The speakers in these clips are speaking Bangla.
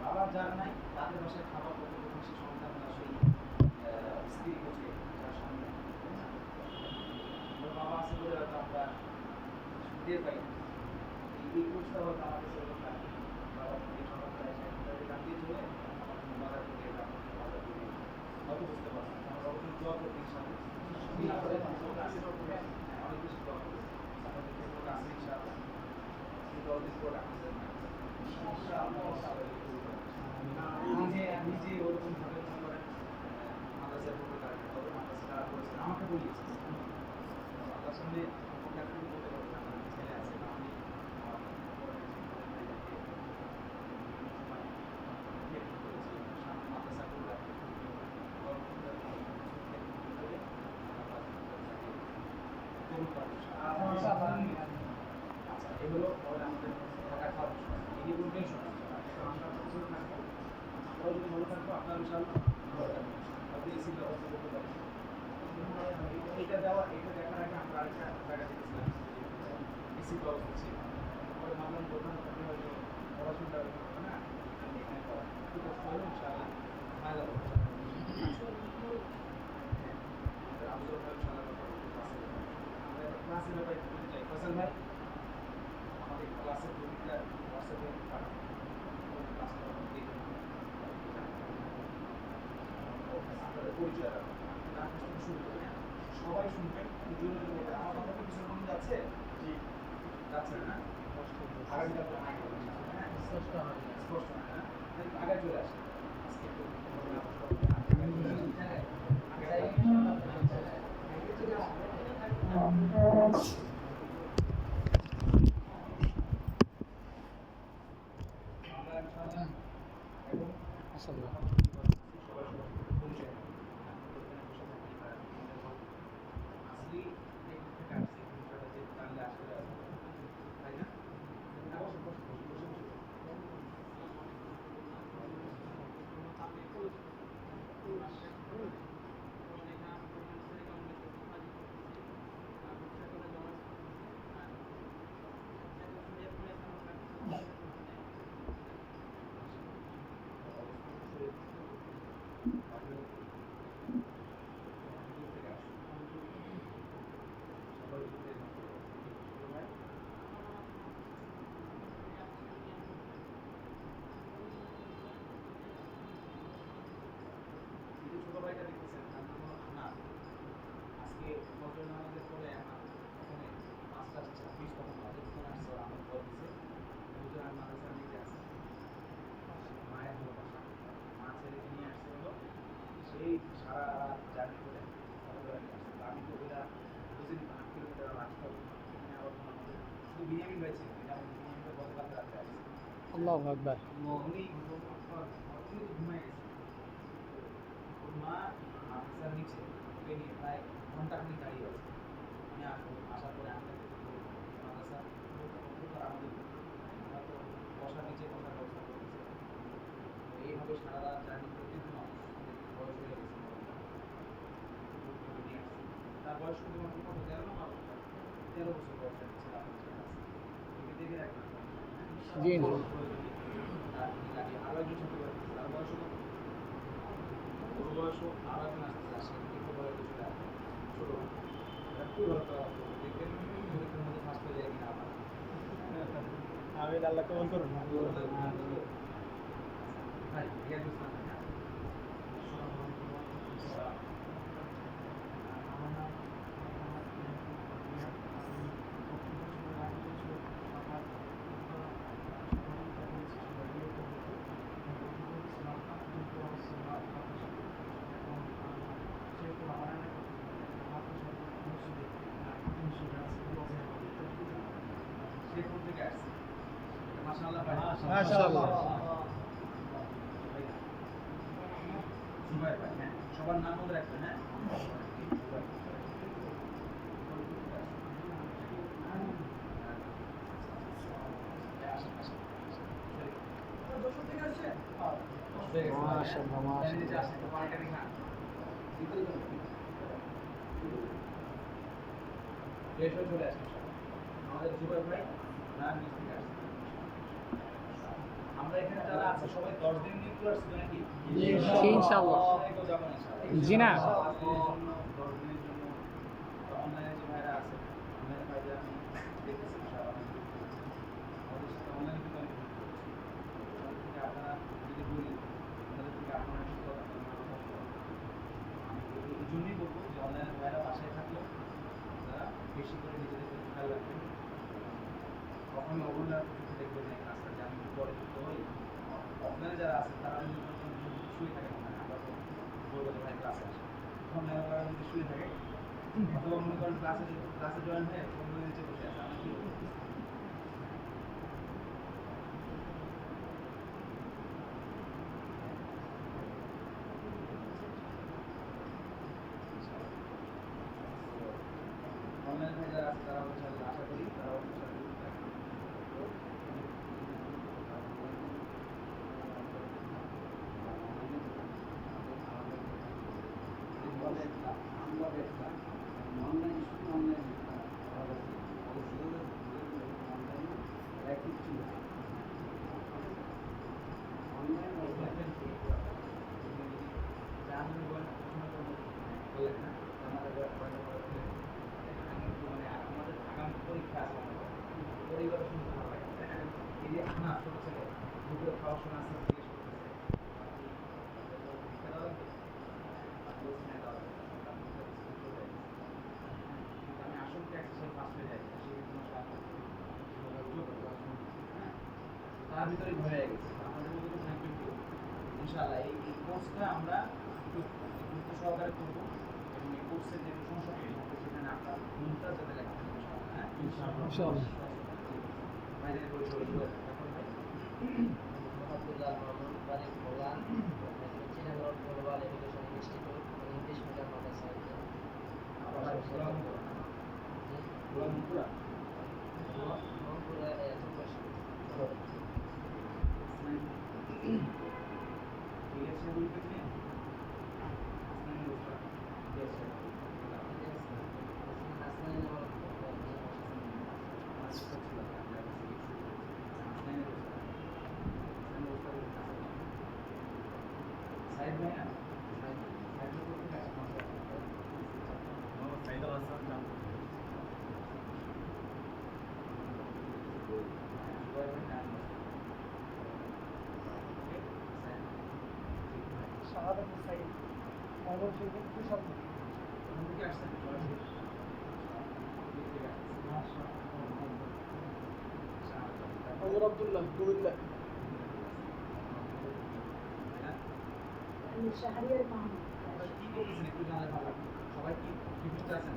বাবা যার নাই তাদের বাসায় খাবার করতে তখন সে সন্তান সেই স্ত্রী বোঝে যার সামনে বাবা আছে বলে আমরা টের পাই এই কোর্সটা বাবা থেকে খাবার বুঝতে পারছি বাবা কিন্তু আচ্ছা এগুলো আমাদের ঢাকা খাওয়া এই রুটেই শোনা আমরা যদি ভালো থাকব আপনার বিশাল এইটা দেওয়া এইটা দেখার আগে আমরা আরেকটা জায়গা দেখেছিলাম এসি ব্যবস্থা ছিল পরে ভাবলাম প্রধান আপনি হয়তো পড়াশোনাটা হবে না এখানে করা ঠিক আছে তাহলে ইনশাআল্লাহ ভালো আব্দুল ভাই ইনশাআল্লাহ আমরা একটা ক্লাসের ব্যাপারে বলতে চাই ফসল ভাই আমাদের ক্লাসের ভূমিকা হোয়াটসঅ্যাপে পাঠাবো ক্লাসটা দেখুন আপনাদের পরিচয় রাখুন না শুরু সবাই শুনবেন যাচ্ছে জি যাচ্ছে না স্পষ্ট হয় স্পষ্ট হয় আগে চলে আসে এই সারা রাত জার্নি করে আমি তো ওরা বুঝিনি মানে আট কিলোমিটার রাস্তা এখানে আবার শুধু বিনিয়ামিন রয়েছে এটা বিনিয়ামিনের ঘুমায় ঘণ্টা দাঁড়িয়ে আছে। মানে আবার। আমি আল্লাহ কবল করুন ভাই, রিয়াজ ইসলাম, হ্যাঁ? আমার নাম সে কোথা থেকে আসছে? মাশাআল্লাহ ভাই। মাশাআল্লাহ। জুবাইর ভাই, হ্যাঁ। সবার নাম মনে রাখবেন হ্যাঁ। মাশাআল্লাহ, মাশাআল্লাহ। যান। চলে আসেন আমাদের জুবাইর ভাই না নিচ থেকে আসছে আমরা এখানে যারা আছে সবাই দশ দিন নিয়ে চলে নাকি? ইনশাআল্লাহ। জি না। এই জন্যই বলব যে অনলাইনে ভাইরা বাসায় থাকলে আপনারা বেশি করে নিজেদের খেয়াল রাখবেন। অবহেলার চোখে দেখবেন না কাজটা আমি পরে। যুক্ত যারা আছে, তারা শুয়ে থাকে না আমরা তো ভাই ক্লাসে আসে। অনলাইনে যদি শুয়ে থাকে। অথবা মনে করেন ক্লাসে ক্লাসে জয়েন হয়ে ফোন নিচে বসে আছে আমরা কি করব? অনলাইন ভাই যারা আছে তারা হচ্ছে আশা করি তারা হচ্ছে পরীক্ষা আছে পরিবার শুনতে ভালো লাগে তাই না? এই যে আমার ছোট ছেলে দুপুরে খাওয়ার সময় আসতে জিজ্ঞেস করতেছে পরীক্ষা দেওয়া লাগবে? বলছি, "হ্যাঁ, দেওয়া লাগবে।" আমি বলছি, "স্কুল চলে যাচ্ছি।" কিন্তু আমি আশঙ্কা আছে সে ফার্স্ট হয়ে যায় সে কোনো সাহায্য হ্যাঁ? তার ভিতরে হয়ে গেছে। আমাদের মধ্যে তো থাকবে কেউ ইনশাআল্লাহ এই এই কোর্সটা আমরা গুরুত্ব সহকারে করব। এবং এই কোর্সের যে প্রশংসক সেখানে আপনার ভুলটা যাতে লেখা থাকে ইনশাআল্লাহ হ্যাঁ? ইনশাআল্লাহ। বাইরের পরিচয় এখন ভাই। Abdullah Mohammad Barik Molan Chinagarh Global Education Institute English medium মাদ্রাসা আবার Mm-hmm. শহীদ কুশল থেকে আসছেন সরাসরি হজর কুমিল্লা। আমি শাহরিয়ার মাহমুদ কি করতেছেন একটু জানলে ভালো লাগবে। সবাই কি কি বুঝতে আছেন।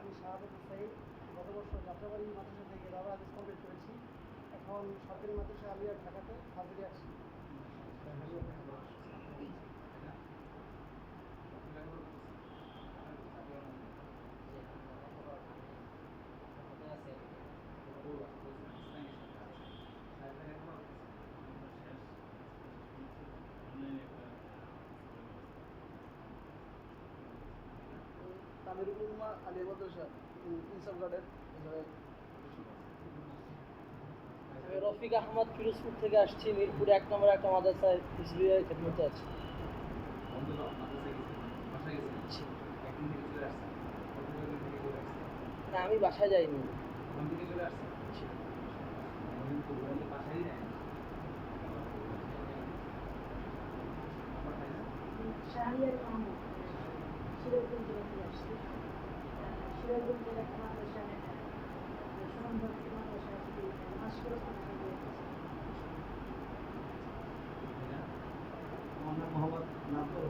আমি শাহাদাত সাইদ গত বছর যাত্রাবাড়ি মাদ্রাসা থেকে বাবা আদেশ কমপ্লিট করেছি। এখন সরকারি মাদ্রাসা আলিয়া ঢাকাতে হাজিরে আছি। তামির উম্মা আলিয়া মাদ্রাসা ইনসাফ গার্ডের রফিক আহমদ ফিরোজপুর থেকে আসছি মিরপুর এক নম্বর একটা মাদ্রাসায় হিজরিয়ায় খেদমতে আছি। না আমি বাসায় যাইনি। শাহরিয়ার মাহমুদ সিরাজগঞ্জ থেকে আসছি। সিরাজগঞ্জের একটা মাদ্রাসা মাদ্রাসা থেকে মোহাম্মদ মোহাম্মদ নাজমুল হক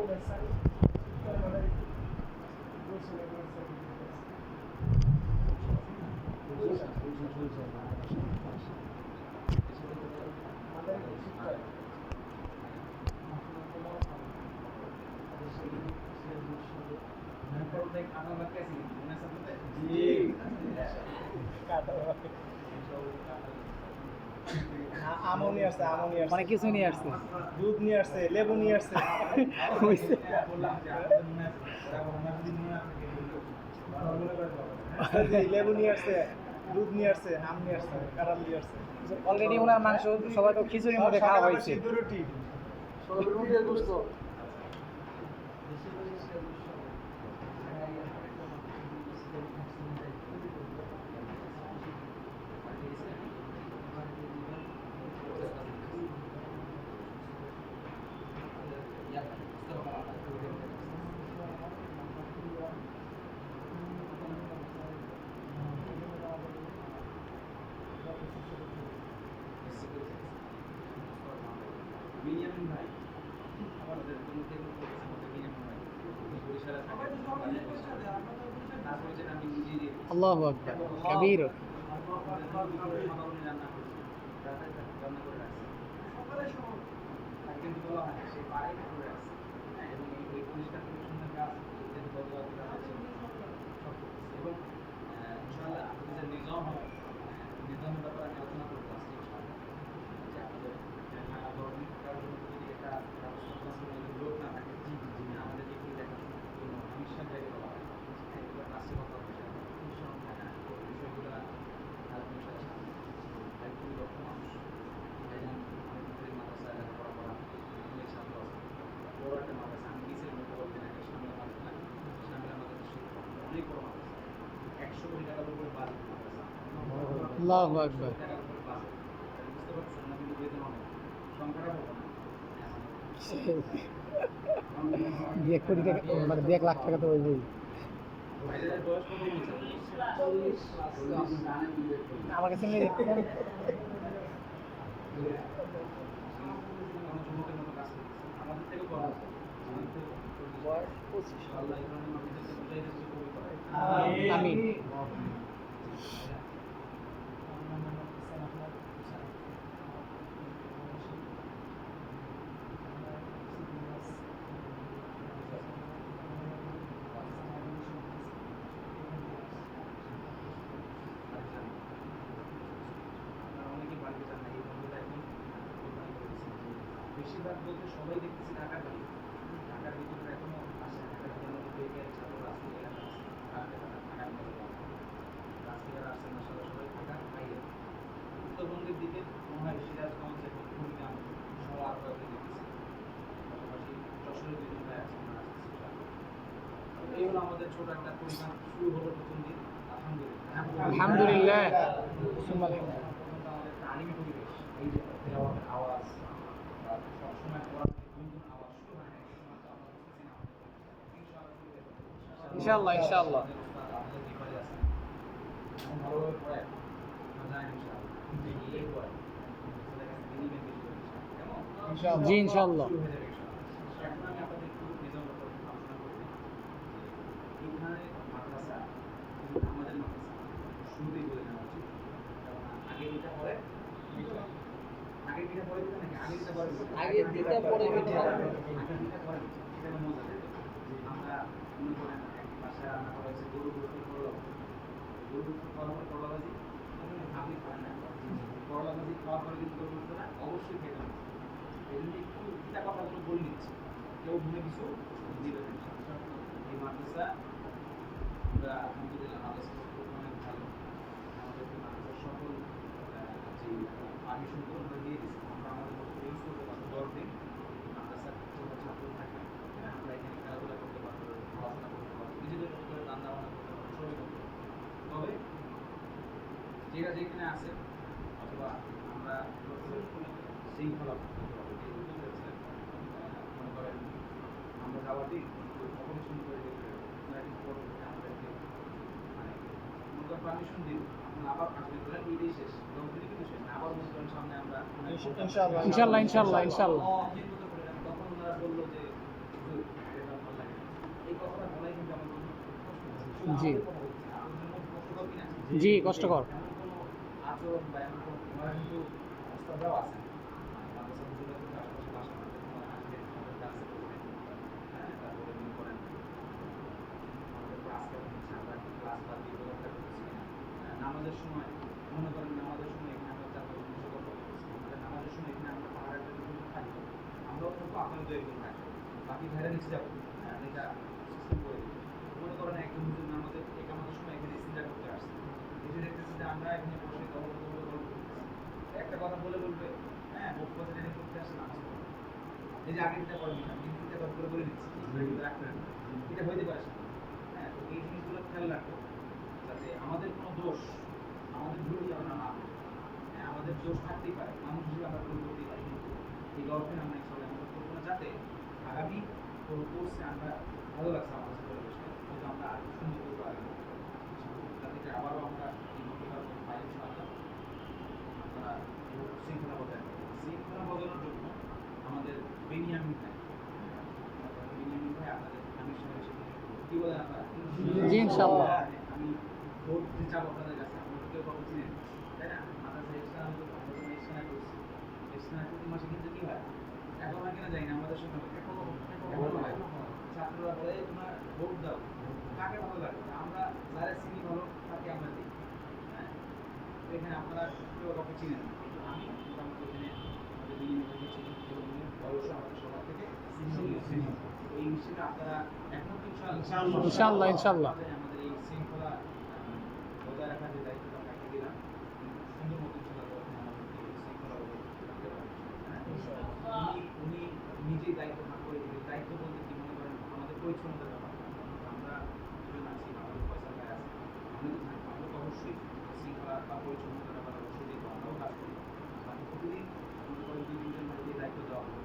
মোহাম্মদ আমও নিয়ে আসছে আমও নিয়ে আসছে অনেক কিছু নিয়ে আসছে। দুধ নিয়ে আসছে লেবু নিয়ে আসছে। লেবু নিয়ে আসছে দুধ নিয়ে আসছে আম নিয়ে আসছে কাঁড়াল নিয়ে আসছে। অলরেডি ওনার মাংস সবাইকে খিচুড়ির মধ্যে খাওয়া হয়েছে। রুটি। الله أكبر. كبيرة না দু এক কোটি টাকা মানে এক লাখ টাকা তো ওই আমার কাছে এমনি কোনো যুবকের মতো কাজ করতেছে আমাদের থেকে কম আছে। আমাদের থেকে কম। বয়স পঁচিশ আল্লাহ এই ধরনের মানুষদেরকে বুঝাই দিচ্ছে কবি করে আমিন আপনারা অনেকেই বাড়িতে যান না, এই বন্ধুরা এখন কোরবানি করে দিয়েছেন যে বেশিরভাগ বলতে সবাই দেখতেছি ঢাকার বাড়ি ঢাকার ভিতরে এখনও আসে ঢাকার না সবাই বাইরে। উত্তরবঙ্গের দিকে মনে হয় সিরাজগঞ্জ এবং কুড়িগ্রাম আরও কয়েকটা দেখতেছি। পাশাপাশি আছে, ওনারা এই হলো আমাদের ছোট একটা পরিমাণ শুরু হলো প্রথম দিন। আলহামদুলিল্লাহ। আলহামদুলিল্লাহ সুম্মা আলহামদুলিল্লাহ। এখন তো আমাদের তালিমি পরিবেশ এই যে তেলাওয়াতের আওয়াজ বা সবসময় কোরআন গুনগুন আওয়াজ শুরু হয় না এই সময়টা আমরা বুঝতেছি না ইনশাআল্লাহ, ইনশাআল্লাহ। আমাদের বিপদে আছে এখন ভালোভাবে পড়ে আমরা জানি ইনশাআল্লাহ কিন্তু এই পড়ে আমাদের কাছে দিনই বেশি করে কেমন ইনশাআল্লাহ। জি ইনশাআল্লাহ শুরু হয়ে যাবে ইনশাআল্লাহ। এখন আমি আপনাদের একটু নিজাম ব্যাপারে আলোচনা করব যে এইখানে মাদ্রাসা কিন্তু আমাদের মাদ্রাসা শুরুতেই বলে নেওয়া উচিত কারণ আগে দিতে পরে আমরা বাসায় রান্না করা হয়েছে গরু গোস্ত করলা গরু পর করলা ভাজি আপনি খান না করলা ভাজি খাওয়ার পরে কিন্তু গরু গোস্তটা অবশ্যই খেতে হবে এই জন্য একটু দুটা কথাগুলো বলে দিচ্ছি কেউ ভুলে কিছু দিবে না এই মাদ্রাসা আমরা আলহামদুলিল্লাহ মাদ্রাসা অনেক ভালো আমাদেরকে মাদ্রাসার সকল যে পারমিশনগুলো আমরা দিয়ে দিচ্ছি আমরা আমাদের মতো ইউজ করতে পারব দশ দিন মাদ্রাসার কোনো ছাত্র থাকে হ্যাঁ, আমরা এখানে খেলাধুলা করতে পারব পড়াশোনা করতে পারব নিজেদের মতো করে রান্না বান্না করতে পারব সবই করতে পারব তবে যেটা যেখানে আছে অথবা আমরা শৃঙ্খলা করতে পারব যেহেতু বলতেছিলেন, আহ, মনে করেন আমরা যাওয়ার দিন অপারেশন করে দেখবে আপনারা কিন্তু পরবর্তীতে আমাদেরকে মানে মনে করেন পারমিশন দিন আবার আসবেন বলেন এইটাই শেষ দশ কিন্তু শেষ না আবার মনে করেন সামনে আমরা কোনো এক ইনশা- program- ইনশাআল্লাহ। ইনশাআল্লাহ, ইনশাআল্লাহ, ইনশাআল্লাহ। করে তখন ওনারা বলল যে হুজুর, এটা ভালো লাগে না। এই কথাটা বলাই কিন্তু আমার জি। জি, কষ্টকর। এমন আচরণ বা এমন কোনো কিন্তু ওস্তাদরাও আছেন মাদ্রাসা হুজুররা কিন্তু আশেপাশে বাসা বাঁধেন, ওনারা আসবেন, আমাদের ক্লাসে করবেন। হ্যাঁ, তারপরে মনে করেন আমাদের ক্লাস কেমন হচ্ছে, আমরা কি ক্লাস বাদ দিয়ে ব্যবহার করতেছি কিনা। হ্যাঁ, নামাজের সময় মনে করেন নামাজের সময় এখানে আমরা চার পাঁচ বছর কথা আমাদের নামাজের সময় এখানে আমরা পাহাড়ের জন্য কিন্তু থাকব আমরাও থাকব আপনাদের দু একজন থাকব বাকি ভাইরা নিচে যাব। হ্যাঁ এটা সিস্টেম করে মনে করেন একজন হুজুর নামাজের একামাতের সময় এখানে সিজা করতে আসছে। এসে দেখতেছি যে আমরা এখানে বসে গল্প গল্প গল্প করতেছি। একটা কথা বলে বলবে হ্যাঁ বক্ষ কথা জেনে করতে আসছে নামাজ এই যে আগে যেটা করেন আমি তিনটা কথা করে বলে দিচ্ছি। রাখবেন এটা হইতে পারে হ্যাঁ তো এই জিনিসগুলো খেয়াল রাখব যাতে আমাদের কোনো দোষ আমাদের ভুলই আমরা না হ্যাঁ। আমাদের দোষ থাকতেই পারে। মানুষ হিসেবে আমরা ভুল করতেই পারি কিন্তু এই গল্পে আমরা ইনশাল্লাহ আমরা করব না যাতে আগামী কোর্সে আমরা ভালো লাগছে আমাদের পরিবেশটা কিন্তু আমরা আরও সুন্দর করব যাতে করে আবারও আমরা এই মধ্যকার পাই আমরা শৃঙ্খলা বজায় শৃঙ্খলা বজানোর জন্য আমাদের বেনিয়ামিন ভাই। হ্যাঁ, বেনিয়ামিন ভাই আপনাদের আমি সবাই কি বলে আপনারা? জি, ইনশাআল্লাহ। আমি ভোট দিতে চাবো আপনাদের কাছে আপনারা কেউ কখন চিনেন তাই না মাদ্রাসা এক্সট্রা আমি আমরা এক্সট্রা করছি এক্সট্রা প্রতি মাসে কিন্তু কি হয় এখন হয় কিনা জানি না আমাদের সঙ্গে এখনও এখনও হয় ছাত্ররা বলে "এই তোমরা ভোট দাও কাকে ভালো লাগে আমরা যারা চিনি ভালো তাকে আমরা দিই হ্যাঁ তো এখানে আপনারা কেউ কাউকে চিনেন না কিন্তু আমি মোটামুটি এখানে আমাদের বিনিময় থেকে চিনি এবং উনি অবশ্যই আমাদের সবার থেকে senior। এই হিসেবে আপনারা এখন তো ইনশাআল্লাহ ইনশাআল্লাহ, ইনশাআল্লাহ। আমাদের আমাদের এই শৃঙ্খলা আহ, বজায় রাখার যে দায়িত্বটা আপনাকে দিলাম সুন্দর মতো ইনশাআল্লাহ যখন আমাদেরকে এই শৃঙ্খলা বজায় রাখতে পারবেন। হ্যাঁ? উনি উনি নিজেই দায়িত্ব ভাগ করে দিবেন দায়িত্ব বলতে কি মনে করেন আমাদের পরিচ্ছন্নতার ব্যাপার আমরা দুজন আছি আমাদের পয়সা ভাই আছে আমরা তো থাকব আমরা তো অবশ্যই শৃঙ্খলা বা পরিচ্ছন্নতার ব্যাপার অবশ্যই দেখব আমরাও কাজ করি বাকি প্রতিদিন মনে করেন দুই তিনজন ভাইকে দায়িত্ব দেওয়া হবে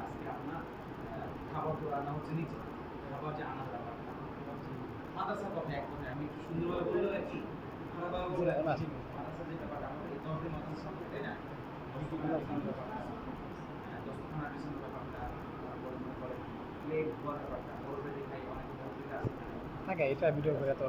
আজকে আপনার আহ, খাবার তো রান্না হচ্ছে নিচে খাবার যে আনার ব্যাপার মাদ্রাসার কথা এক কথায় আমি একটু সুন্দরভাবে বলে রাখি খারাপভাবে বলে রাখি মাদ্রাসার যে ব্যাপারটা আমাদের এই দশটি মাদ্রাসার সাথে তাই না দস্তখানার পিছনের ব্যাপারটা হ্যাঁ দস্তখানার পিছনের ব্যাপারটা তারপরে মনে করেন প্লেট ধোয়ার ব্যাপারটা বড় পেটে খাই অনেক বড় আছে থাকে এটা ভিডিও করে তো